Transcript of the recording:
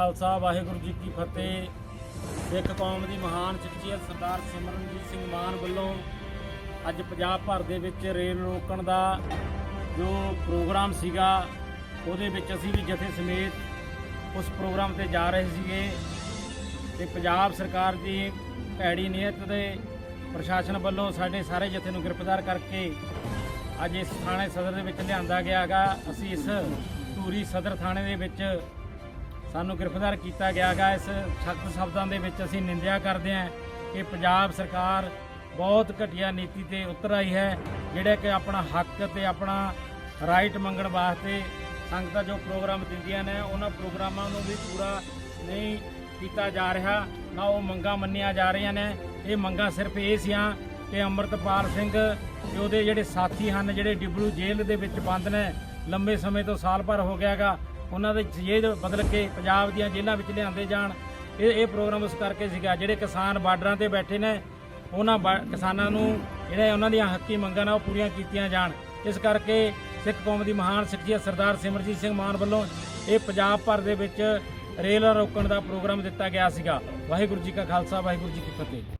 ਖਾਲਸਾ, ਵਾਹਿਗੁਰੂ ਜੀ ਕੀ ਫਤਿਹ। ਸਿੱਖ ਕੌਮ ਦੀ ਮਹਾਨ ਸ਼ਖਸੀਅਤ ਸਰਦਾਰ ਸਿਮਰਨਜੀਤ ਸਿੰਘ ਮਾਨ ਵੱਲੋਂ ਅੱਜ ਪੰਜਾਬ ਭਰ ਦੇ ਵਿੱਚ ਰੇਲ ਰੋਕਣ ਦਾ ਜੋ ਪ੍ਰੋਗਰਾਮ ਸੀਗਾ, ਉਹਦੇ ਵਿੱਚ ਅਸੀਂ ਵੀ ਜਥੇ ਸਮੇਤ ਉਸ ਪ੍ਰੋਗਰਾਮ ਤੇ ਜਾ ਰਹੇ ਸੀਗੇ ਤੇ ਪੰਜਾਬ ਸਰਕਾਰ ਦੀ ਭੈੜੀ ਨੀਅਤ ਦੇ ਪ੍ਰਸ਼ਾਸਨ ਵੱਲੋਂ ਸਾਡੇ ਸਾਰੇ ਜਥੇ ਨੂੰ ਗ੍ਰਿਫਤਾਰ ਕਰਕੇ ਅੱਜ ਇਸ ਥਾਣੇ ਸਦਰ ਦੇ ਵਿੱਚ ਲਿਆਂਦਾ ਗਿਆ ਹੈਗਾ ਅਸੀਂ ਇਸ ਧੂਰੀ ਸਦਰ ਥਾਣੇ ਦੇ ਵਿੱਚ ਸਾਨੂੰ ਗ੍ਰਿਫਤਾਰ ਕੀਤਾ ਗਿਆ ਹੈਗਾ। ਇਸ ਸਖਤ ਸ਼ਬਦਾਂ ਦੇ ਵਿੱਚ ਅਸੀਂ ਨਿੰਦਿਆ ਕਰਦੇ ਹਾਂ ਕਿ ਪੰਜਾਬ ਸਰਕਾਰ ਬਹੁਤ ਘਟੀਆ ਨੀਤੀ ਤੇ ਉਤਰ ਆਈ ਹੈ, ਜਿਹੜਾ ਕਿ ਆਪਣਾ ਹੱਕ ਤੇ ਆਪਣਾ ਰਾਈਟ ਮੰਗਣ ਵਾਸਤੇ ਸੰਗਤਾਂ ਜੋ ਪ੍ਰੋਗਰਾਮ ਦਿੰਦੀਆਂ ਨੇ, ਉਹਨਾਂ ਪ੍ਰੋਗਰਾਮਾਂ ਨੂੰ ਵੀ ਪੂਰਾ ਨਹੀਂ ਕੀਤਾ ਜਾ ਰਿਹਾ, ਨਾ ਉਹ ਮੰਗਾਂ ਮੰਨੀਆਂ ਜਾ ਰਹੀਆਂ ਨੇ। ਇਹ ਮੰਗਾਂ ਸਿਰਫ ਇਹ ਸੀਆਂ ਕਿ ਅੰਮ੍ਰਿਤਪਾਲ ਸਿੰਘ ਤੇ ਉਹਦੇ ਜਿਹੜੇ ਸਾਥੀ ਹਨ, ਜਿਹੜੇ ਡਿਬਲੂ ਜੇਲ੍ਹ ਦੇ ਵਿੱਚ ਬੰਦ ਨੇ, ਲੰਬੇ ਸਮੇਂ ਤੋਂ ਸਾਲ ਭਰ ਹੋ ਗਿਆਗਾ ਉਹਨਾਂ ਦੇ ਜੇਲ੍ਹ ਬਦਲ ਕੇ ਪੰਜਾਬ ਦੀਆਂ ਜੇਲ੍ਹਾਂ ਵਿੱਚ ਲਿਆਂਦੇ ਜਾਣ। ਇਹ ਇਹ ਪ੍ਰੋਗਰਾਮ ਉਸ ਕਰਕੇ ਸੀਗਾ, ਜਿਹੜੇ ਕਿਸਾਨ ਬਾਰਡਰਾਂ ਤੇ ਬੈਠੇ ਨੇ, ਉਹਨਾਂ ਬਾ- ਕਿਸਾਨਾਂ ਨੂੰ ਜਿਹੜੇ ਉਹਨਾਂ ਦੀਆਂ ਹੱਕੀ ਮੰਗਾਂ ਨੇ, ਉਹ ਪੂਰੀਆਂ ਕੀਤੀਆਂ ਜਾਣ। ਇਸ ਕਰਕੇ ਸਿੱਖ ਕੌਮ ਦੀ ਮਹਾਨ ਸ਼ਖਸੀਅਤ ਸਰਦਾਰ ਸਿਮਰਜੀਤ ਸਿੰਘ ਮਾਨ ਵੱਲੋਂ ਇਹ ਪੰਜਾਬ ਭਰ ਦੇ ਵਿੱਚ ਰੇਲ ਰੋਕਣ ਦਾ ਪ੍ਰੋਗਰਾਮ ਦਿੱਤਾ ਗਿਆ ਸੀਗਾ। ਵਾਹਿਗੁਰੂ ਜੀ ਕਾ ਖਾਲਸਾ, ਵਾਹਿਗੁਰੂ ਜੀ ਕੀ ਫਤਿਹ।